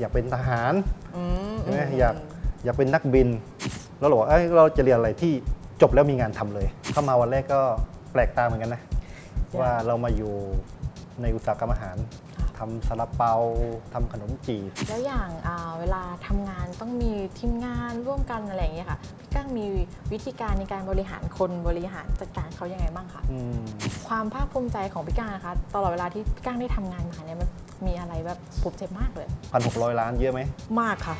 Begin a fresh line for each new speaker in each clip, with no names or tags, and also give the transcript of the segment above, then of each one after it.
อยากเป็นทหาร
อืม
ใช่ไหม
ม
อยากอยากเป็นนักบิน แล้วเราบอกว่าเอ้ยเราจะเรียนอะไรที่จบแล้วมีงานทำเลย เข้ามาวันแรกก็แปลกตาเหมือนกันนะ ว่าเรามาอยู่ในอุตสาหกรรมอาหารทำซาลาเปาทำขนมจีบ
แล้วอย่างอ่าเวลาทำงานต้องมีทีมงานร่วมกันอะไรอย่างเงี้ยค่ะ พี่ก้างมีวิธีการในการบริหารคนบริหารจัดการเขายังไงบ้างคะ
อืม
ความภาคภูมิใจของพี่ก้างนะคะตลอดเวลาที่พี่ก้างได้ทำงานมาเนี่ยมัน มีอะไรแบบภูมิใจมากเลย
พันหกร้อยล้านเยอะไหม
มากค่ะ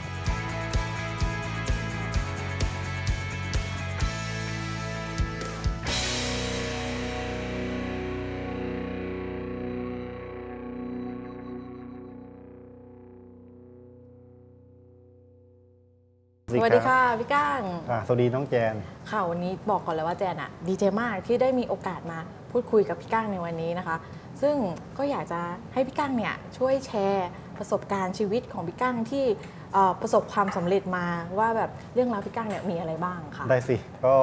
สวัสดีค่ะพี่ก้าง
อ่าสวัสดีน้องแจน
ค่ะวันนี้บอกก่อนเลยว่าแจนอะดีใจมากที่ได้มีโอกาสมาพูดคุยกับพี่ก้างในวันนี้นะคะ ซึ่งก็อยากจะให้พี่ก้างเนี่ยช่วยแชร์ประสบการณ์ชีวิตของพี่ก้างที่เอ่อประสบความสำเร็จมาว่าแบบเรื่องราวพี่ก้างเนี่ยมีอะไรบ้างค่ะ
ได้สิก็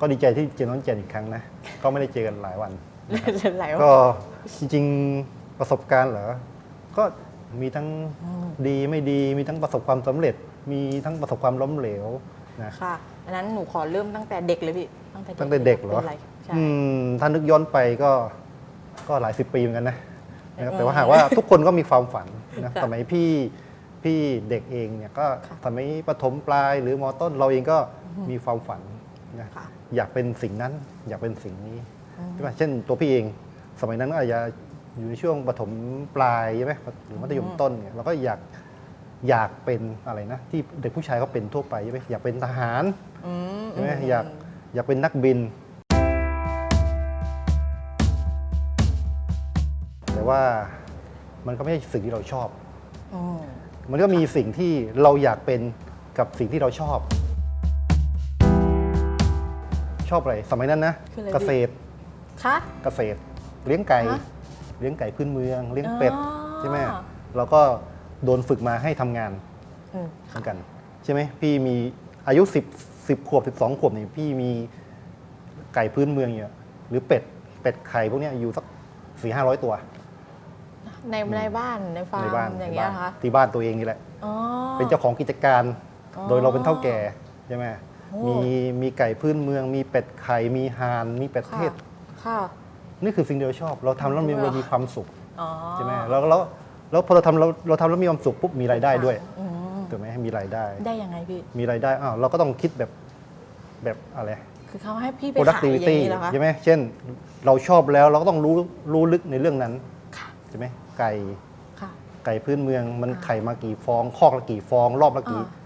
ก็ดีใจที่เจอน้องแจนอีกครั้งนะ ก็ไม่ได้เจอกันหลายวัน
หลาย
ก็
ว่า
จริงๆประสบการณ์เหรอ ก็มีทั้งดีไม่ดีมีทั้งประสบความสำเร็จมีทั้งประสบความล้มเหลวนะ
ค่ะอันนั้นหนูขอเริ่มตั้งแต่เด็กเลยพี่
ตั้งแต่เด็กเหรอ
ป็นไรใช่
อืมถ้านึกย้อนไปก็ก็หลายสิบปีเหมือนกันนะนะครับ
อืม
แต่ว่าหากว่าทุกคนก็มีความฝันนะ
ค่ะ
สมัยพี่พี่เด็กเองเนี่ยก็
ค่ะ
สมัยประถมปลายหรือมต้นเราเองก็มีความฝันนะ
ค่ะ
อยากเป็นสิ่งนั้น อยากเป็นสิ่งนี้
อืม
ใช่ไหมเช่นตัวพี่เอง สมัยนั้นก็อาจจะอยู่ในช่วงประถมปลายใช่ไหมหรือมัธยมต้นเนี่ยเราก็อยาก อยากเป็นอะไรนะ ที่เด็กผู้ชายเขาเป็นทั่วไปใช่ไหมอยากเป็นทหาร
อืม
ใช่ไหมอยากอยากเป็นนักบิน แต่ว่ามันก็ไม่ใช่สิ่งที่เราชอบ
อืม
มันก็มีสิ่งที่เราอยากเป็นกับสิ่งที่เราชอบ ชอบอะไร สมัยนั้นนะ
คืออะไร
เกษตร
คะ
เกษตร เลี้ยงไก่
ฮะ
เลี้ยงไก่พื้นเมือง เลี้ยงเป็ด
อ๋อ
ใช่ไหมเราก็ โดนฝึกมาให้ทำงาน
อืม
เหมือนกัน ใช่ไหมพี่มีอายุ10 10ขวบ12ขวบนี่พี่มีไก่พื้นเมืองอยู่หรือเป็ดเป็ดไข่พวกเนี้ยอยู่สักสี่ห้าร้อยตัว
ในในบ้านในฟาร์
ใน
ม
บ้าน
อย่าง
ใน
เงี้ย
บ้าน
นะคะ
ที่บ้านตัวเองนี่แหละ
อ๋อ
เป็นเจ้าของกิจการ
อ๋อ
โดยเราเป็นเท่าแก่ใช่ไหม
โอ้
มีมีไก่พื้นเมือง มีเป็ดไข่ มีห่าน มีเป็ดเทศ
ค่ะ
นี่คือสิ่งที่เราชอบ เราทำแล้วมี
เหรอ
เรามีความสุข
อ๋อ
ใช่ไหมแล้วแล้ว แล้วพอเราทำเราเราทำแล้วมีความสุขปุ๊บมีรายได้ด้วย
อืม
ถูกไหมมีรายได้
ได้ยังไงพี่
มีรายได้อ้าวเราก็ต้องคิดแบบแบบอะไร
คือเขาให้พี่ไปขายอย่าง
productivity
นี้เหรอคะ
ใช่ไหมเช่น เราชอบแล้วเราก็ต้องรู้รู้ลึกในเรื่องนั้น
ค่ะ
ใช่ไหมไก่
ค่ะ
ไก่พื้นเมืองมัน
อ่า
ไข่มากี่ฟองคอกละกี่ฟอง รอบละกี่
อ่า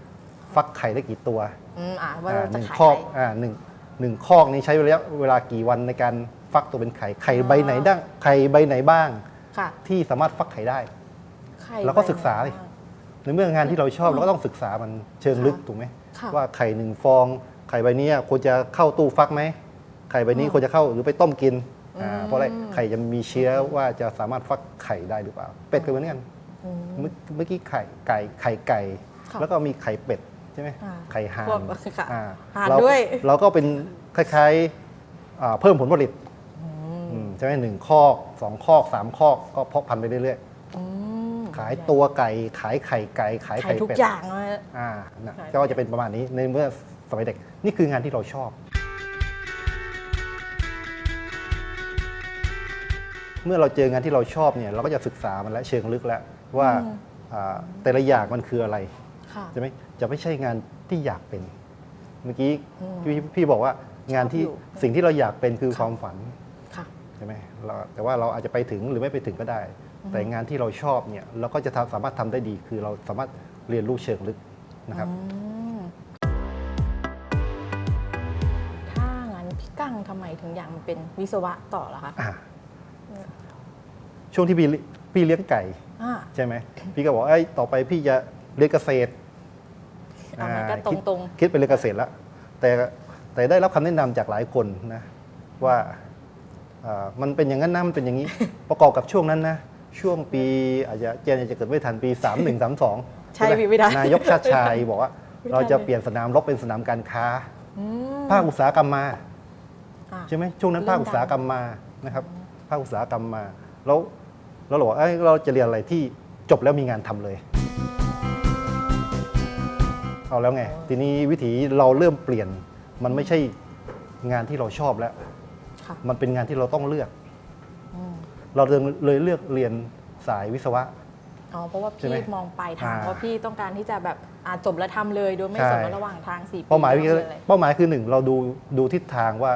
ฟักไข่ได้กี่ตัว
อืมอ่าว่า
อ่า
เรา
ห
จะ
นึ่ง
ขาย
คอก
อะไร
อ่าหนึ่งหนึ่งคอกนี้ใช้ระยะเวลากี่วันในการฟักตัวเป็นไข่ไข่ใบไหนบ้างไข่ใบไหนบ้าง
ค่ะ
ที่สามารถฟักไข่ได้
ไข่
เราก็ศึกษาดิ
ใบไหนบ้ง
ในเมื่องานที่เราชอบเราก็ต้องศึกษามันเชิงลึก
ค่ะ
ถูกไหม
ค่ะ
ว่าไข่หนึ่งฟอง ไข่ใบนี้ควรจะเข้าตู้ฟักไหมไข่ใบนี้
อืม
ควรจะเข้าหรือไปต้มกินอ่า
อืม
เพราะอะไรไข่จะมีเชื้อว่าจะสามารถฟักไข่ได้หรือเปล่า เป็ดก็เหมือนกัน
อืม
เมื่อเมื่อกี้ไข่ไก่ไข่ไก่
ค่ะ
แล้วก็มีไข่เป็ดใช่ไหม
อ่า
ไข่ห่า
พวนกค่ะ
อ่า
ห่าน
เรา
ด้วย
เราก็เป็นคล้ายๆอ่าเพิ่มผลผลิตอืมใช่ไหมหนึ่งคอกสองคอกสามคอกก็เพาะพันธุ์ไปเรื่อย
อืม
ๆ ขายตัวไก่ขายไข่ไก่ขาย
ขาย
ไข่
ทุก
เป็ด
อย่างเลย
อ่านะ
ขาย
ก็จะเป็นประมาณนี้ในเมื่อสมัยเด็กนี่คืองานที่เราชอบ เมื่อเราเจองานที่เราชอบเนี่ยเราก็จะศึกษามันและเชิงลึกแล้วว่าอ่าแต่ละอย่างมันคืออะไร
ค่ะ
ใช่ไหมจะไม่ใช่งานที่อยากเป็น เมื่อกี้
อืม
พี่พี่บอกว่างานที่
ชอบอยู่
สิ่งที่เราอยากเป็นคือความฝัน
ค่ะ
ใช่ไหมเราแต่ว่าเราอาจจะไปถึงหรือไม่ไปถึงก็ได้ แต่งานที่เราชอบเนี่ยเราก็จะทำสามารถทำได้ดี คือเราสามารถเรียนรู้เชิงลึกนะครับ
อืมถ้างั้นพี่กังทำไมถึงอยากมาเป็นวิศวะต่อล่ะคะ
อ่าช่วงที่พี่พี่เลี้ยงไก่
อ่า
ใช่ไหมพี่ก็บอกไอ้ยต่อไปพี่จะเรียนเกษตร
เอามันก็
อ่า
ตร
คิด
งตรง
คิดไปเรียนเกษตรแล้วแต่แต่ได้รับคำแนะนำจากหลายคนนะว่าอ่ามันเป็นอย่างนั้นนะมันเป็นอย่างนี้ ประกอบกับช่วงนั้นนะ ช่วงปีอาจจะเจนอาจจะเกิดไม่ทันปี 3 1 3 2
ใช่พี่ไม่ได้
นายกชาติชายบอกว่า
ไม่ทัน
เราจะ
เลย
เปลี่ยนสนามรบเป็นสนามการค้า
อืม
ภาคอุตสาหกรรมมา
อะ
ใช่ไหมช่วงนั้น
เริ่
ภามคอุตสาหกรรมมานะครับ
อืม
ภาคอุตสาหกรรมมา แล้วแล้วเราบอกเอ้ยเราจะเรียนอะไรที่จบแล้วมีงานทำเลยเอาแล้วไง ทีนี้วิถีเราเริ่มเปลี่ยน มันไม่ใช่งานที่เราชอบแล้ว
ค่ะ
มันเป็นงานที่เราต้องเลือก
อืม
เราเลยเลยเลือกเรียนสายวิศวะ
อ๋อเพราะว่า
ใช่ไหม
พี่มองไปลายทาง
อ่า
ว่าพี่ต้องการที่จะแบบอ่าจบแล้วทำเลยโดยไม่
ใช่
สนว่าระหว่างทางสี่ปี
เป้าหมาย
ต้อง
คือ
เรีนอะไร
เป้าหมายคือหนึ่งเราดูดูทิศทางว่า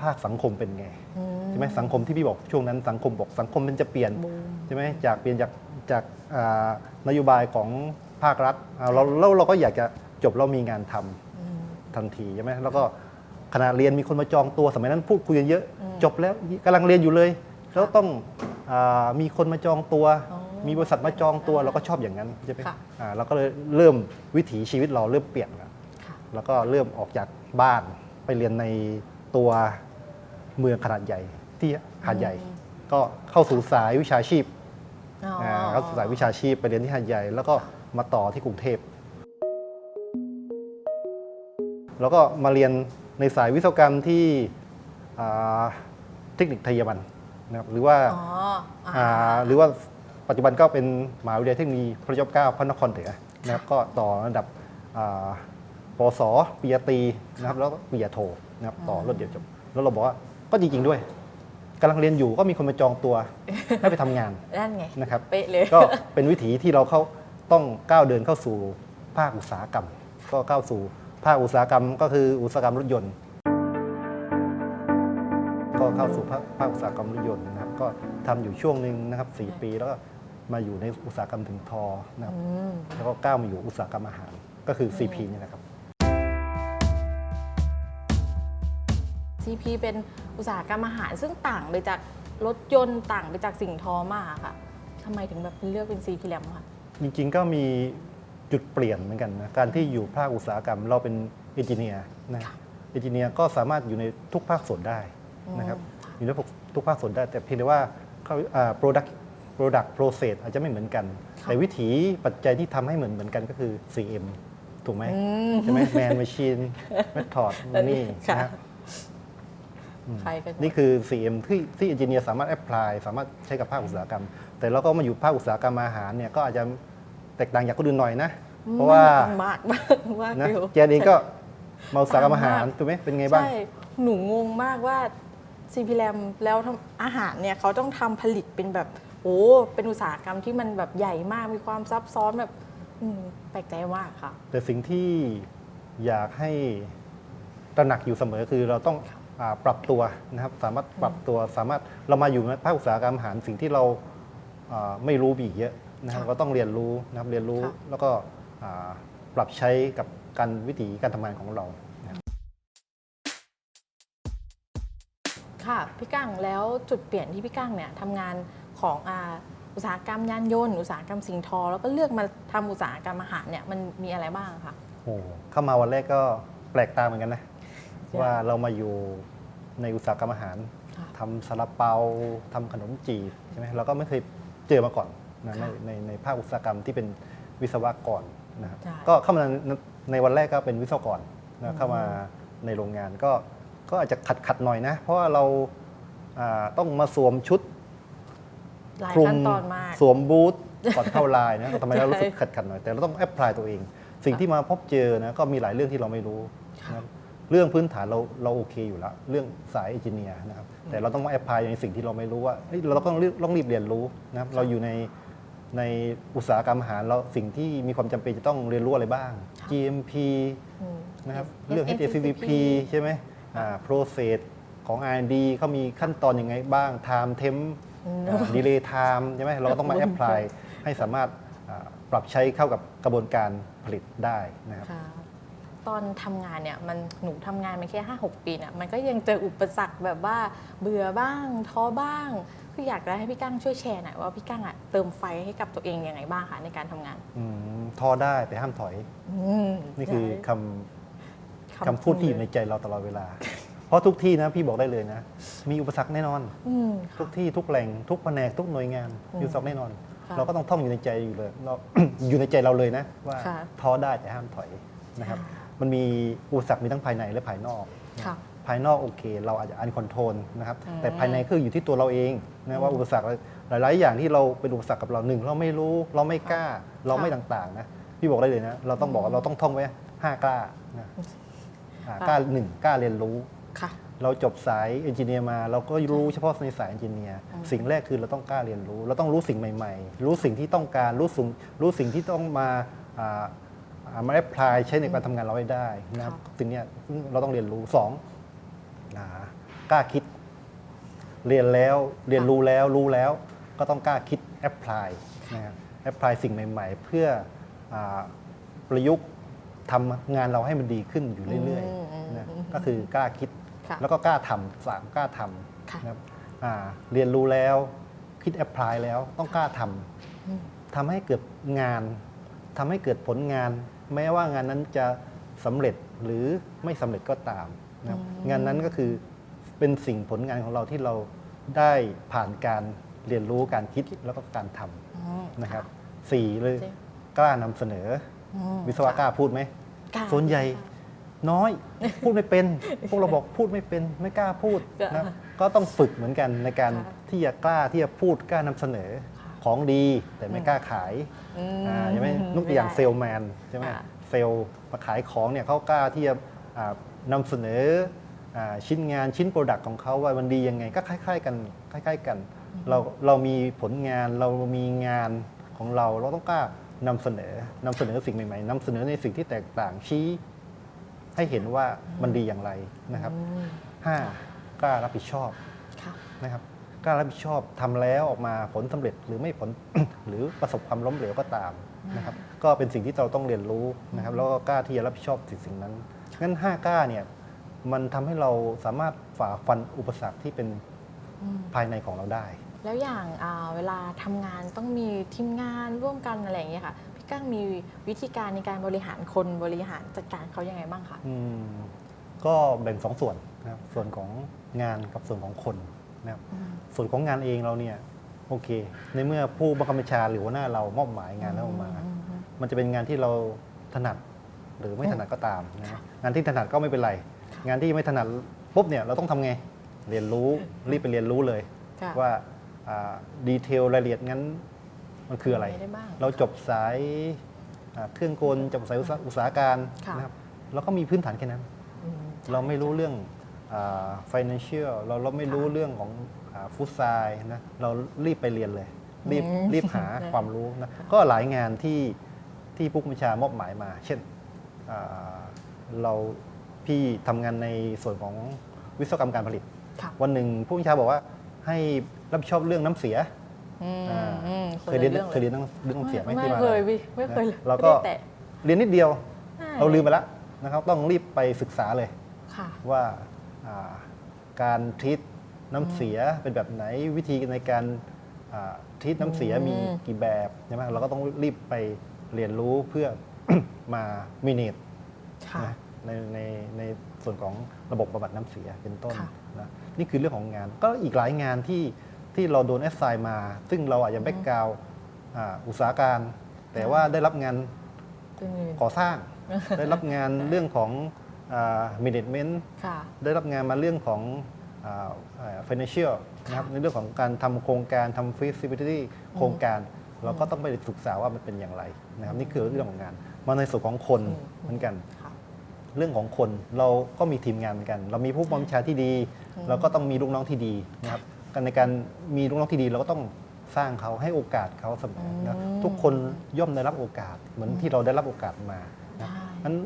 ภาคสังคมเป็นไง
อืม
ใช่ไหมสังคมที่พี่บอกช่วงนั้นสังคมบอกสังคมมันจะเปลี่ยน
บูม
ใช่ไหมจากเปลี่ยนจากจากอ่านโยบายของภาครัฐอ่าเราเราเราก็อยากจะจบเรามีงานทำ
อืม
ทันทีใช่ไหมแล้วก็ขณะเรียนมีคนมาจองตัวสมัยนั้นพูดคุยกันเยอะ
อืม
จบแล้วกำลังเรียนอยู่เลย แล้วต้องอามีคนมาจองตัว
อ๋อ
มีบริษัทมาจองตัว
อ่า
เราก็ชอบอย่างนั้นใช่ไหม
ค่ะ
อ่าเราก็เลยเริ่มวิถีชีวิตเราเริ่มเปลี่ยนแล้ว
ค่ะ
แล้วก็เริ่มออกจากบ้านไปเรียนในตัวเมืองขนาดใหญ่ที่หาดใหญ่
อืม
ก็เข้าสู่สายวิชาชีพ
อ๋อา
เข้าสู่สายวิชาชีพไปเรียนที่หาดใหญ่ แล้วก็มาต่อที่กรุงเทพแล้วก็มาเรียนในสายวิศวกรรมที่อ่าเทคนิคไทยมัน นะครับหรือว่า
อ๋ออ่า
อ่าหรือว่าปัจจุบันก็เป็นมหาวิทยาลัยเทคโนโลยีพระจอมเกล้าพระนครเหนือนะครับก็ต่อระดับอ่าปวสปริญญาตรีนะครับแล้วก็ปริญญาโทนะครับต่อรถเดียวจบแล้วเราบอกว่าก็จริง ๆ ด้วยกำลังเรียนอยู่ก็มีคนมาจองตัวให้ไปทำงาน
นั่นไง
นะครับ
เป๊ะเลย
ก็เป็นวิถีที่เราเข้าต้องก้าวเดินเข้าสู่ภาคอุตสาหกรรม ก็เข้าสู่ภาคอุตสาหกรรม ก็คืออุตสาหกรรมรถยนต์ ก็เข้าสู่ภาคภาคอุตสาหกรรมรถยนต์นะครับ ก็ทำอยู่ช่วงหนึ่งนะครับสี่ปีแล้วก็มาอยู่ในอุตสาหกรรมถึงทอนะครับ
อืม
แล้วก็ก้าวมาอยู่อุตสาหกรรมอาหารก็คือ CP นี่แหละครับ
CP เป็นอุตสาหกรรมอาหารซึ่งต่างไปจากรถยนต์ต่างไปจากสิ่งทอมากค่ะทำไมถึงแบบเลือกเป็น CP แลมค่ะ
จริงๆก็มีจุดเปลี่ยนเหมือนกันนะการที่อยู่ภาคอุตสาหกรรมเราเป็นเอนจิเนียร์นะ
ค่ะ
เอนจิเนียร์ก็สามารถอยู่ในทุกภาคส่วนได้ นะครับ
อืม
อยู่ในทุกภาคส่วนได้แต่เพียงแต่ว่าเขาอ่า product product process อาจจะไม่เหมือนกัน แต่วิถีปัจจัยที่ทำให้เหมือนเหมือนกันก็คือ CM ถูกไหม
อืม
ใช่ไหม man machine method นี่
ค่ะ
นะฮะ
ใครกัน
นี่คือ CM ที่ที่เอนจิเนียร์สามารถแอพพลายสามารถใช้กับภาคอุตสาหกรรม แต่เราก็มาอยู่ภาคอุตสาหกรรมอาหารเนี่ยก็อาจจะแตกต่างจากคนอื่นหน่อยนะ เพราะว่า
มากมากมาก
นะ
อยู่
แจนเองก็มาอุตสาหกรรมอาหารถูกไหมเป็นไงบ้าง
ใช่หนูงงมากว่า CP แลมแล้วทำอาหารเนี่ยเขาต้องทำผลิตเป็นแบบโอ้เป็นอุตสาหกรรมที่มันแบบใหญ่มากมีความซับซ้อนแบบอืมแปลกใจมากค่ะ
แต่สิ่งที่อยากให้ตระหนักอยู่เสมอคือเราต้องอาปรับตัวนะครับ สามารถปรับตัวสามารถเรามาอยู่ในภาคอุตสาหกรรมอาหารสิ่งที่เราอ่าไม่รู้มีอีกเยอะนะครับ
ค่ะ
ก็ต้องเรียนรู้นะครับเรียนรู้
ค่ะ
แล้วก็อ่าปรับใช้กับการวิถีการทำงานของเรา
ค่ะพี่กั้งแล้วจุดเปลี่ยนที่พี่กั้งเนี่ยทำงานของอาอุตสาหกรรมยานยนต์อุตสาหกรรมสิ่งทอ แล้วก็เลือกมาทำอุตสาหกรรมอาหารเนี่ยมันมีอะไรบ้างคะ
โอ้เข้ามาวันแรกก็แปลกตาเหมือนกันนะ
ใช่
ว่าเรามาอยู่ในอุตสาหกรรมอาหาร
ค่ะ
ทำซาลาเปาทำขนมจีบใช่ไหมเราก็ไม่เคยเจอมาก่อนนะใน
ค่ะ
ในในภาคอุตสาหกรรมที่เป็นวิศวกรนะครับ
ใช่
ก็เข้ามาในในวันแรกก็เป็นวิศวกรนะเข้ามาในโรงงานก็ ก็อาจจะขัดขัดๆหน่อยนะ เพราะว่าเราอ่าต้องมาสวมชุด
หลาย
คลุ
ขั้
ม
นตอนมาก
สวมบูทก่อนเข้าลายนะทำไมเรา
ใช่
รู้สึกขัดขัดๆหน่อย แต่เราต้องแอพพลายตัวเอง สิ่งที่มาพบเจอนะก็มีหลายเรื่องที่เราไม่รู้
ค่ะ
นะครับเรื่องพื้นฐานเราเราโอเคอยู่แล้วเรื่องสายเอนจิเนียร์นะครับแต่เราต้องมาแอพพลายในสิ่งที่เราไม่รู้ว่าเฮ้ยเราต้องรีบต้องรีบเรียนรู้นะครับเราอยู่ในในอุตสาหกรรมอาหารเราสิ่งที่มีความจำเป็นจะต้องเรียนรู้อะไรบ้าง GMP
อืม
นะครับ
S-
เรื่อง HACCP ใช่ไหม อ่า process ของ R&D เขามีขั้นตอนยังไงบ้าง time temp
อืม
ดีเลย์ไทม์ใช่ไหมเราก็ต้องมาแอพพลายให้สามารถอ่าปรับใช้เข้ากับกระบวนการผลิตได้นะครับ
ค่ะตอนทำงานเนี่ยมันหนูทำงานมาแค่5 6ปีเนี่ยมันก็ยังเจออุปสรรคแบบว่าเบื่อบ้างท้อบ้างคืออยากจะให้พี่กั้งช่วยแชร์หน่อยว่าพี่กั้งอะเติมไฟให้กับตัวเองยังไงบ้างคะในการทำงาน
อืมท้อได้แต่ห้ามถอย
อืม
นี่คือ
ใช่
คำ คำพูดที่อยู่ในใจเราตลอดเวลา เพราะทุกที่นะพี่บอกได้เลยนะ มีอุปสรรคแน่นอน
อืม
ทุ
ค่ะ
กที่ทุกแหล่งทุกแผนกทุกหน่วยงาน
อืม
มีอุปสรรคแน่นอน
ค่ะ
เราก็ต้องท่องอยู่ในใจอยู่เลยเรา อยู่ในใจเราเลยนะ ว่า
ค่ะ
ท้อได้แต่ห้ามถอยนะครับ มันมีอุปสรรคมีทั้งภายในและภายนอก
ค่ะ
ภายนอกโอเค เราอาจจะอันคอนโทรลนะครับ
อืม
แต่ภายในคืออยู่ที่ตัวเราเองนะว่าอุปสรรคหลาย ๆ อย่างที่เราเป็นอุปสรรคกับเราหนึ่งเราไม่รู้เราไม่กล้า เราไม่ต่าง ๆ นะ พี่บอกได้เลยนะ เราต้องบอกว่าเราต้องท่องไว้ห้ากล้านะ อ่ากล้าหนึ่งกล้าเรียนรู้
ค่ะ
เราจบสายเอนจิเนียร์มาเราก็รู้เฉพาะในสายเอนจิเนียร์สิ่งแรกคือเราต้องกล้าเรียนรู้ เราต้องรู้สิ่งใหม่ๆ รู้สิ่งที่ต้องการรู้สิ่งรู้สิ่งที่ต้องมาอ่าอ่ามาแอพพลายใช้ในการทำงานเราให้ได้นะครับ
ค่ะ
สิ่งเนี้ยซึ่งเราต้องเรียนรู้สองอ่ากล้าคิด เรียนแล้วเรียนรู้แล้วรู้แล้ว ก็ต้องกล้าคิดแอพพลายนะครับแอพพลายสิ่งใหม่ ๆ เพื่ออาประยุกต์ ทำงานเราให้มันดีขึ้นอยู่เรื่อย
อืมอืม
ๆนะ
อืม
ก็คือกล้าคิด
ค่ะ
แล้วก็กล้าทำสามกล้าท
ค่ะำ
นะครับอ่าเรียนรู้แล้วคิดแอพพลายแล้วต้องกล้าท
อืมำ
ทำให้เกิดงานทำให้เกิดผลงาน แม้ว่างานนั้นจะสำเร็จหรือไม่สำเร็จก็ตามนะครับงานนั้นก็คือเป็นสิ่งผลงานของเราที่เราได้ผ่านการเรียนรู้การคิดแล้วก็การท
อืมำ
นะครับสี่เลย
จริง
กล้านำเสนอ
อืม
วิศวะกล้าพูดไหม
กล้า
ส่วนใหญ่น้อย พูดไม่เป็น พวกเราบอกพูดไม่เป็นไม่กล้าพูดนะก็ต้องฝึกเหมือนกันในการ
ค่ะ
ที่จะกล้าที่จะพูดกล้านำเสนอของดีแต่ไม่กล้าขาย
อืม
อ่าใช่ไหมนุกตัวอย่าง
ไม่ได้
เซลแมนใช่ไหม
ค่ะ
เซลล์มาขายของเนี่ยเขากล้าที่จะอ่านำเสนออ่าชิ้นงานชิ้นโปรดักต์ของเขาว่ามันดียังไงก็คล้าย ๆ กันคล้าย ๆ กัน เราเรามีผลงานเรามีงานของเราเราต้องกล้า นำเสนอนำเสนอสิ่งใหม่ๆนำเสนอในสิ่งที่แตกต่างชี้ ให้เห็นว่ามันดีอย่างไรนะครับ
อืม
ห้ากล้ารับผิดชอบ
ค่ะ
นะครับกล้ารับผิดชอบทำแล้วออกมาผลสำเร็จหรือไม่ผลหรือประสบความล้มเหลวก็ตามนะครับ ก็เป็นสิ่งที่เราต้องเรียนรู้นะครับ แล้วก็กล้าที่จะรับผิดชอบสิ่งสิ่งนั้นงั้นห้ากล้าเนี่ยมันทำให้เราสามารถฝ่าฟันอุปสรรคที่เป็น
อืม
ภายในของเราได้
แล้วอย่างอ่าเวลาทำงานต้องมีทีมงานร่วมกันอะไรอย่างเงี้ยค่ะพี่กั้งมีวิธีการในการบริหารคนบริหารจัดการเขายังไงบ้างคะ
อืมก็แบ่งสองส่วนนะครับส่วนของงานกับส่วนของคนนะครับ
อืม
ส่วนของงานเองเราเนี่ยโอเค ในเมื่อผู้บังคับบัญชาหรือหัวหน้าเรามอบหมายงานแล้วออกมา
อืมอืม
มันจะเป็นงานที่เราถนัดหรือไม่ถนัดก็ตามนะงานที่ถนัดก็ไม่เป็นไร งานที่ไม่ถนัดปุ๊บเนี่ยเราต้องทำไงเรียนรู้รีบไปเรียนรู้เลย
ค่ะ
ว่า ดีเทลรายละเอียดงั้นมันคืออะไร
มีอะไรได้บ้าง
เราจบสายอ่าเครื่องกลจบสายอุตสาอุตสาหการ
ค่ะ
นะครับเราก็มีพื้นฐานแค่นั้น
อืม
เราไม่รู้เรื่องอ่า financial เราเราไม่รู้เรื่องของฟุตไซนะเรารีบไปเรียนเลย รีบ
อืม
รีบหา
ได้
ความรู้นะก็หลายงานที่ที่ผู้บัญชามอบหมายมา เช่นอ่าเราพี่ทำงานในส่วนของวิศวกรรมการผลิต
ค่ะ
วันหนึ่งผู้บัญชาบอกว่า ให้รับผิดชอบเรื่องน้ำเสีย
อืม
อ่า
อืม
เคยเรียน
รื่อง
เคยเรียนเรื่องเรื่องน้ำเสียไหม
ไม่
ที่มา
เคยพี่ไม่เคย
นะเราก็
ไม่ได้แตะ
เรียนนิดเดียว
ใช่
เราลืมไปแล้วนะครับ ต้องรีบไปศึกษาเลย
ค่ะ
ว่าอ่าการทรีตน้ำเสียเป็นแบบไหนวิธีในการทรีตน้ำเสียมี
อืม
กี่แบบใช่ไหมเราก็ต้องรีบไปเรียนรู้เพื่อ มามินิท
ค่ะ
นะ ในในในส่วนของระบบบำบัดน้ำเสียเป็นต้น
ค่ะ
นะนี่คือเรื่องของงานก็อีกหลายงานที่ที่เราโดนแอสไซน์มา ซึ่งเราอาจจะแบ็กกราวอุตสาหการ แต่ว่าได้รับงาน
เป็นอื่น
ก่อสร้าง ได้รับงานเรื่องของมินิทเมนต์
ค่ะ
ได้รับงานมาเรื่องของอ่าอ่า financial นะครับในเรื่องของการทำโครงการทำ feasibility โครงการ เราก็ต้องไปศึกษาว่ามันเป็นอย่างไรนะครับนี่คือเรื่องของงานมาในส่วนของคน
อืม
เหมือนกัน
ค่ะ
เรื่องของคนเราก็มีทีมงานเหมือนกัน เรามีผู้บัญชาที่ดี เราก็ต้องมีลูกน้องที่ดีนะครับการในการมีลูกน้องที่ดีเราก็ต้องสร้างเขาให้โอกาสเขาเสมอนะ
อืม
ทุกคนย่อมได้รับโอกาสเหมือนที่เราได้รับโอกาสมานะ
ใช่
นั้น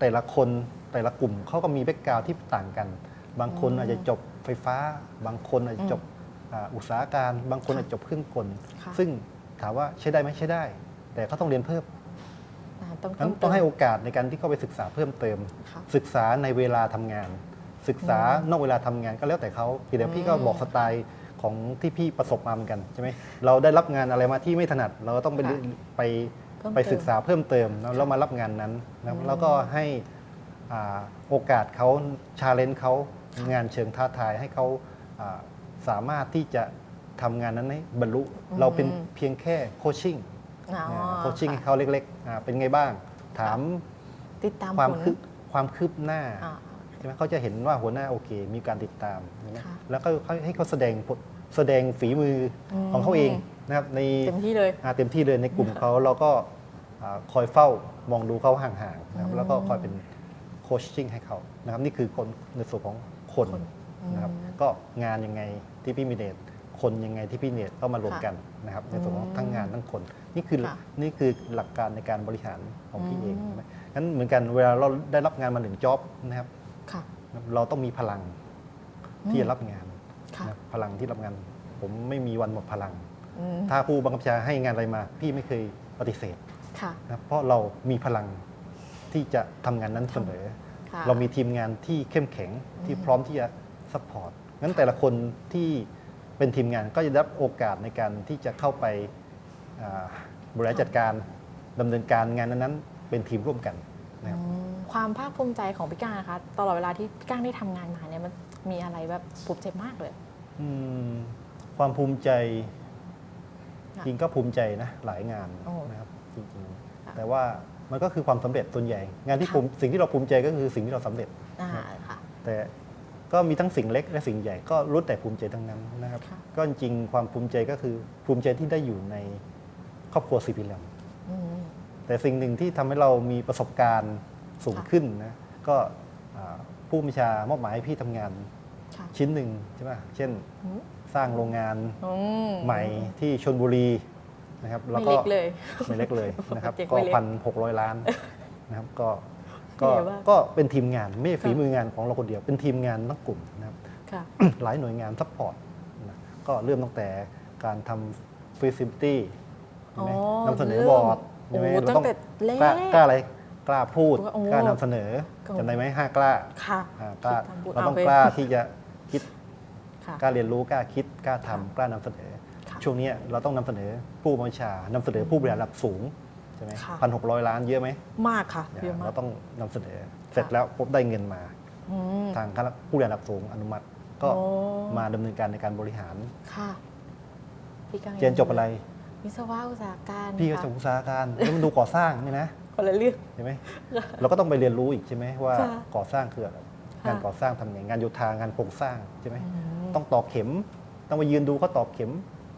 แต่ละคนแต่ละกลุ่มเขาก็มีแบ็กกราวที่ต่างกัน บางคน
อืม
อาจจะจบไฟฟ้า บางคนอาจจะจบอ่าอุตสาหการ บางคน
ค่ะ
อาจจะจบเครื่องกล
ค่ะ
ซึ่งถามว่าใช้ได้ไหมใช้ได้ แต่เขาต้องเรียนเพิ่ม
อ่า ต้อง
นั้นต้องให้โอกาสในการที่เข้าไปศึกษาเพิ่มเติม
ค่ะ
ศึกษาในเวลาทำงาน ศึกษานอกเวลาทำงานก็แล้วแต่เขาทีเดียวพี่ก็บอกสไตล์ของที่พี่ประสบมาเหมือนกันใช่ไหมเราได้รับงานอะไรมาที่ไม่ถนัด เราก็ต้องไป
ค่ะ
ไป
เพิ่ม
ไปศึก
เติม
ษาเพิ่มเติมนะแล้วมารับงานนั้นนะแล้วก็ให้อ่าโอกาสเขาชาเลนจ์เขางานเชิงท้าทายให้เขาอ่าสามารถที่จะทำงานนั้นให้บรรลุ เราเป็นเพียงแค่โคชชิ่ง
อ๋อ
โคชชิ่งให้
ค่ะ
เขาเล็กๆอ่าเป็นไงบ้าง ถาม
ติดตาม
ความ
ผล
คืบความคืบหน้า
อ่า
ใช่ไหมเขาจะเห็นว่าหัวหน้าโอเค มีการติดตามใช่ไหม
ค่ะ
แล้วก็ให้เขาแสดงผลแสดงฝีมืออ
ม
ของเขาเองนะครับใน
เต็มที่เลย
อ่าเต็มที่เลยในกลุ่มเขาเราก็อาคอยเฝ้ามองดูเขาห่างๆนะครับ
อืม
แล้วก็คอยเป็นโคชชิ่งให้เขานะครับนี่คือคนในส่วนของคน
คน
นะครับ
อืม
ก็งานยังไงที่พี่มีเดช คนยังไงที่พี่เนตก็มารวม
ค่ะ
กันนะครับในส่วนของ
อืม
ทั้งงานทั้งคนนี่คือ
ค่ะ
นี่คือหลักการในการบริหารของพี่
อืม
เองใช่ไหมงั้นเหมือนกันเวลาเราได้รับงานมาหนึ่งจ็อบนะครับ
ค่ะ
เราต้องมีพลังที่จะรับงาน
ค่ะ
นะพลังที่รับงาน ผมไม่มีวันหมดพลัง
อืม
ถ้าผู้บังคับบัญชาให้งานอะไรมา พี่ไม่เคยปฏิเสธ
ค่ะ
นะเพราะเรามีพลังที่จะทำงานนั้นเสมอ
ค่ะ
เรามีทีมงานที่เข้มแข็งที่
อืม
พร้อมที่จะซัพพอร์ตงั้นแต่ละคนที่ เป็นทีมงานก็จะได้รับโอกาสในการที่จะเข้าไปอ่าบริหารจัดการดำเนินการงานนั้นๆ เป็นทีมร่วมกันนะครับ
อืมความภาคภูมิใจของพี่ก้างนะคะตลอดเวลาที่พี่ก้างได้ทำงานมาเนี่ยมันมีอะไรแบบภูมิใจมากเลย
อืมความภูมิใจ
ค่ะ
จริงก็ภูมิใจนะหลายงาน
โอ้
นะครับจริง
ค่ะ
ๆแต่ว่ามันก็คือความสำเร็จส่วนใหญ่ งานที่
ค่ะ
ภูมิสิ่งที่เราภูมิใจก็คือสิ่งที่เราสำเร็จ
อ่าค่ะ
แต่ ก็มีทั้งสิ่งเล็กและสิ่งใหญ่ก็รุดแต่ภูมิใจทั้งนั้นนะครับ
ค่ะ
ก็จริงๆความภูมิใจก็คือภูมิใจที่ได้อยู่ในครอบครัวซีพีแลม
อืม
แต่สิ่งหนึ่งที่ทำให้เรามีประสบการณ์สูง
ค่ะ
ขึ้นนะก็อ่าผู้บัญชามอบหมายให้พี่ทำงาน
ค่ะ
ชิ้นหนึ่งใช่ไหมเช่น
อืม
สร้างโรงงาน
อืม
ใหม่ที่ชนบุรีนะครับแล้ว
ไม่
ก็
เล็กเลย
ไม่เล็กเลยนะครับ
โปรเจกต์
ก็
ไม่เล็ก
พันหกร้อยล้านนะครับก็ ก็
ใหญ่มาก
ก็เป็นทีมงานไม่ใช่
ค่ะ
ฝีมืองานของเราคนเดียว เป็นทีมงานทั้งกลุ่มนะครับ
ค่ะ
หลายหน่วยงานซัพพอร์ตนะก็เริ่มตั้งแต่การทำ feasibility ใช่ไหม
อ๋อ
นำเสนอ
เริ่ม
บอร์ดใช่ไหม
โอ้
เราต้อง
ตั้งแต่แรก
กล้ากล้าอะไรกล้าพูด
โอ้
กล้านำเสนอ
ก็
จำได้ไหมห้ากล้า
ค่ะ
อ่ากล้า
คิดทำบุญ
เราต้อง
เอาไป
กล้าที่จะคิด
ค่ะ
กล้าเรียนรู้กล้าคิดกล้า
ค่ะ
ทำกล้านำเสนอ
ค่ะ
ช่วงเนี้ยเราต้องนำเสนอผู้บัญชา นำเสนอผู้บริหารระดับสูงใช่ไหม
ค่ะ
พันหกร้อยล้านเยอะไหม
มากค่ะเยอะมา
เรา
ก
ต้องนำเสนอ เสร็จแล้วปุ๊บได้เงินมา
อืม
ทางคณะผู้บริหารระดับสูงอนุมัติ ก็
โอ้
มาดำเนินการในการบริหาร
ค่ะพี่กัง
เจนจบอะไร
วิศวะอุตสาหการ
พี่ก็
ค่ะ
จบอุตสาหการแล้วมันดูก่อสร้างนี่นะ
คนละเรื่อง
ใช่ไหมเราก็ต้องไปเรียนรู้อีกใช่ไหมว่า
ค่ะ
ก่อสร้างคืออะไรงานก่อสร้างทำไงงานโยธางานโครงสร้างใช่ไหม
อืม
ต้องตอกเข็ม ต้องไปยืนดูเขาตอกเข็ม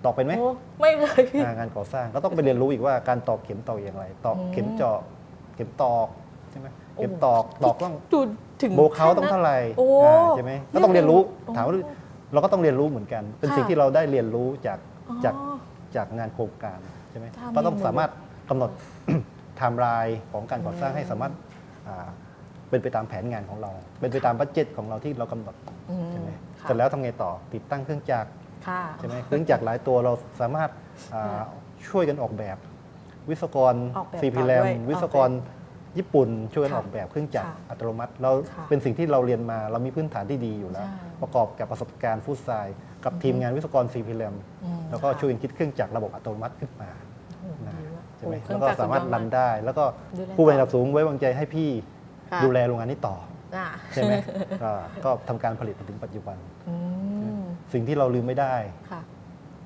ตอกเป็นไหม
โอ้ไม่เคยพี่
อ่างานก่อสร้างก็ต้องไปเรียนรู้อีกว่าการตอกเข็มตอกอย่างไร ตอก
อืม
เข็มเจาะเข็มตอกใช่ไหม
โอ้
เข็มตอกตอกต้อง
ดูถึง
โบเขาต้องเท่าไหร่
โอ้
อ่าใช่ไหมก็ต้องเรียนรู้
โอ้
ถามว่าเราก็ต้องเรียนรู้เหมือนกัน เป็น
ค่ะ
สิ่งที่เราได้เรียนรู้จาก
อ๋อ
จาก จากงานโครงการใช่ไหม
ทำ
ก็ต้อง
เองหมด
สามารถกำหนด ไทม์ไลน์ของการก่อสร้าง
อืม
ให้สามารถอ่าเป็นไปตามแผนงานของเรา เป็นไปตามบัตเจ็ตของเราที่เรากำหนด
อืม
ใช่ไหม
ค่ะ
เสร็จแล้วทำไงต่อติดตั้งเครื่องจักร
ค่ะ
ใช่ไหมเครื่องจักรหลายตัวเราสามารถอ่า
ค่ะ
ช่วยกันออกแบบ วิศวกร
ออกแบบ
ซีพี
ต่อ
แรม
ด้วย
วิศวกรญี่ปุ่น ช่วยกัน
ค่ะ
ออกแบบเครื่องจักร
ค่ะ
อัตโนมัติเรา
ค่ะ
เป็นสิ่งที่เราเรียนมาเรามีพื้นฐานที่ดีอยู่แล้ว
ใช่
ประกอบกับประสบการณ์ฟู้ดไซด์กับทีมงานวิศวกรซีพีแรม
อืม
แล้วก็
ค่ะ
ช่วยกันคิดเครื่องจักรระบบอัตโนมัติขึ้นมา
โอ้โห
นะ
ดีมาก
ใช่ไหม
โอ้เครื่
แล้
อ
ว
ง
ก็
จักร
สามารถ
สุดยอด
รันได้ แล้วก็
ดูแล
ผู้บริหาร
ต่อ
ระดับสูงไว้วางใจให้พี่
ค่ะ
ดูแลโรงงานนี้ต่อ
อ่า
ใช่ไหมก็ก็ทำการผลิตมาถึงปัจจุบัน
อืม
สิ่งที่เราลืมไม่ได้
ค่ะ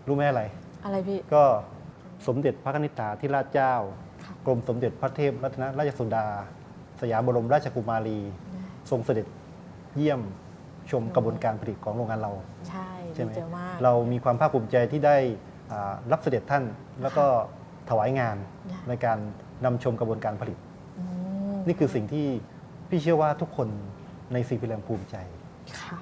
รู้ไหมอะไร
อะไรพี่
ก็สมเด็จพระนิธิาธิราชเจ้า
ค่ะ
กรมสมเด็จพระเทพรัตนราชสุดา สยามบรมราชกุมารี ทรงเสด็จเยี่ยมชมกระบวนการผลิตของโรงงานเรา
ใช่
ใช่ไหม
ดีเจมาก
เรามีความภาคภูมิใจที่ได้อ่ารับเสด็จท่าน แล้วก็ถวายงาน
ค่ะ
ในการนำชมกระบวนการผลิต
อืม
นี่คือสิ่งที่พี่เชื่อว่าทุกคนในซีพีแรมภูมิใจ
ค่ะ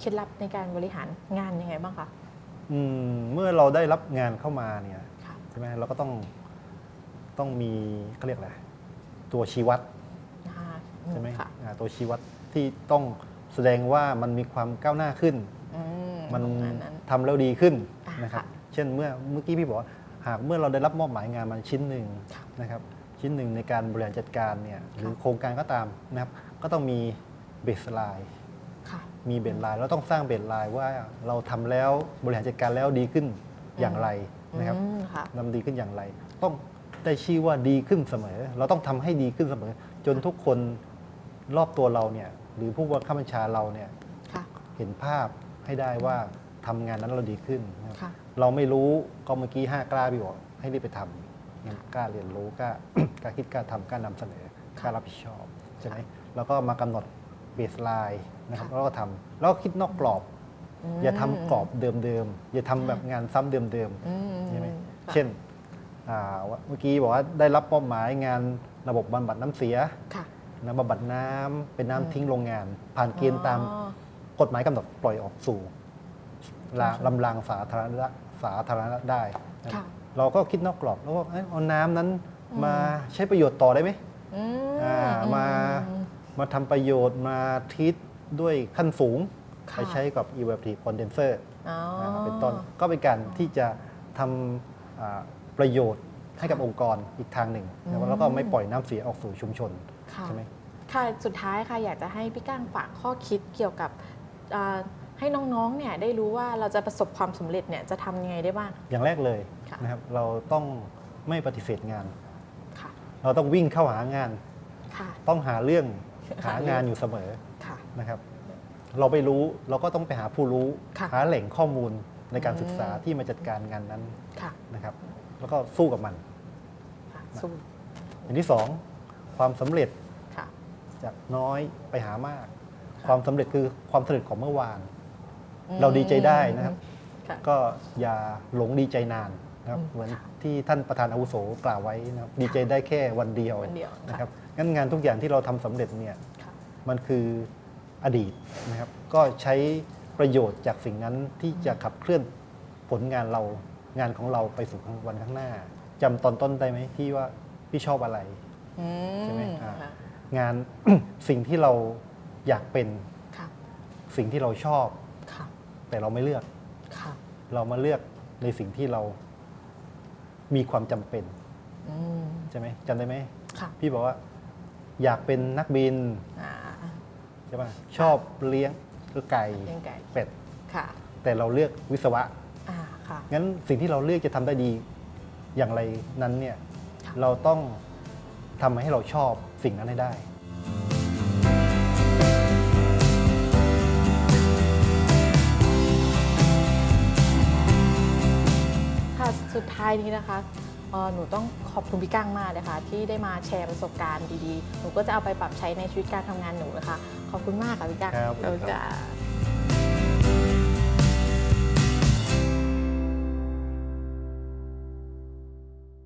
เคล็ดลับในการบริหารงานยังไงบ้างคะ
อืมเมื่อเราได้รับงานเข้ามาเนี่ย
ค่ะ
ใช่ไหมเราก็ต้องต้องมีเขาเรียกอะไรตัวชี้วัด
นะคะ
ใช่ไหม
ค่ะ
อ่าตัวชี้วัดที่ต้องแสดงว่ามันมีความก้าวหน้าขึ้น
อืม
มัน
ประาณนั้น
ทำแล้วดีขึ้น
อ่า
นะครับ
ค่ะ
เช่นเมื่อเมื่อกี้พี่บอกว่าหากเมื่อเราได้รับมอบหมายงานมาชิ้นหนึ่ง
ค่ะ
นะครับชิ้นหนึ่งในการบริหารจัดการเนี่ยหรือ
ค่ะ
โครงการก็ตามนะครับก็ต้องมีเบสไลน์
ค่ะ
มีเบสไลน์เราต้องสร้างเบสไลน์ว่าเราทำแล้วบริหารจัดการแล้วดีขึ้นอย่างไรนะครับ
อืมค่ะ
นำดีขึ้นอย่างไร ต้องได้ชื่อว่าดีขึ้นเสมอ เราต้องทำให้ดีขึ้นเสมอ จนทุกคนรอบตัวเราเนี่ยหรือผู้บังคับบัญชาเราเนี่ย
ค่ะ
เห็นภาพให้ได้ว่าทำงานนั้นเราดีขึ้นนะครับ
ค่ะ
เราไม่รู้ก็เมื่อกี้ห้ากล้าพี่บอกให้รีบไปทำงั้นกล้าเรียนรู้กล้ากล้าคิดกล้าทำกล้านำเสนอกล้ารับผิดชอบใช่ไหมแล้วก็มากำหนดเบสไลน์ นะครับ
ค่ะ
แล้วก็ทำแล้วก็คิดนอกกรอบ
ม
อย่าทำกรอบเดิมๆอย่าทำแบบงานซ้ำเดิม
อืม
ๆใช่ไหม
ค่ะ
เช่นอ่าเมื่อกี้บอกว่าได้รับเป้าหมายงานระบบบำบัดน้ำเสีย
ค่ะ
นะบำบัดน้ำเป็นน้ำ
อืม
ทิ้งโรงงาน ผ่านเกณฑ์ตาม
อ๋อ
กฎหมายกำหนดปล่อยออกสู่ลา
ชุมชน
ลำรางสาธารณะสาธารณะได้นะ
ค่ะ
เราก็คิดนอกกรอบแล้วก็เอ้ยเอาน้ำนั้น
อืม
มาใช้ประโยชน์ต่อได้ไหม
อืม
อ่ามา
อืม
มาทำประโยชน์มาทีต ด้วยขั้นสูง
ค่ะ
ไปใช้กับ evaporative condenser
อ๋อ
อ่าเป็นต้นก็เป็นการที่จะทำอ่าประโยชน์ให้กับองค์กรอีกทางหนึ่งนะ
อืม
แล้วก็ไม่ปล่อยน้ำเสียออกสู่ชุมชน
ค่ะ
ใช่ไหม
ค่ะ สุดท้ายค่ะ อยากจะให้พี่ก้างฝากข้อคิดเกี่ยวกับอ่าให้น้องๆ เนี่ยได้รู้ว่าเราจะประสบความสำเร็จเนี่ยจะทำยังไงได้บ้าง
อย่างแรกเลย
ค่ะ
นะครับเราต้องไม่ปฏิเสธงาน
ค่ะ
เราต้องวิ่งเข้าหางาน
ค่ะ
ต้องหาเรื่อง
หา
หา
เรื่อง
งานอยู่เสมอ
ค่ะ
นะครับ เราไปรู้เราก็ต้องไปหาผู้รู้
ค่ะ
หาแหล่งข้อมูลในการ
อืม
ศึกษาที่มาจัดการงานนั้น
ค่ะ
นะครับ แล้วก็สู้กับมัน
ค่ะสู้
อย่างที่สองความสำเร็จ
ค่ะ
จากน้อยไปหามาก
ค่ะ
ความสำเร็จคือความสำเร็จของเมื่อวาน
อืม
เราดีใจได้นะครับ
ค่ะ
ก็อย่าหลงดีใจนานนะครับ
อืม
เหมือน
ค่ะ
ที่ท่านประธานอาวุโสกล่าวไว้นะครับดีใจได้แค่วันเดียว
วันเดียว
นะครับงั้นงานทุกอย่างที่เราทำสำเร็จเนี่ย
ค่ะ
มันคือ อดีตนะครับก็ใช้ประโยชน์จากสิ่งนั้นที่จะขับเคลื่อนผลงานเรางานของเราไปสู่วันข้างหน้าจำตอนต้นได้ไหมที่ว่าพี่ชอบอะไร
อื
ใช่ไหมอ่า
ค่ะ
งานสิ่งที่เราอยากเป็น
ค่ะ
สิ่งที่เราชอบ
ค่ะ
แต่เราไม่เลือก
ค่ะ
เรามาเลือกในสิ่งที่เรามีความจำเป็น
อืม
ใช่ไหมจำได้ไหม
ค่ะ
พี่บอกว่า อยากเป็นนักบิน
อ่า
ใช่ไหมชอบเลี้ยงไก่
เลี้ยงไก่
เป็ด
ค่ะ
แต่เราเลือกวิศวะ
อ่าค่ะ
งั้นสิ่งที่เราเลือกจะทำได้ดีอย่างไรนั้นเนี่ย
ค่ะ
เราต้องทำให้เราชอบสิ่งนั้นให้ได้
ค่ะ สุดท้ายนี้นะคะเอ่อ หนูต้องขอบคุณพี่ก้างมากเลยค่ะที่ได้มาแชร์ประสบการณ์ดีๆ หนูก็จะเอาไปปรับใช้ในชีวิตการทำงานหนูนะคะ ขอบคุณมากค่ะพี่ก้าง
ครับ
ขอบคุณค่ะ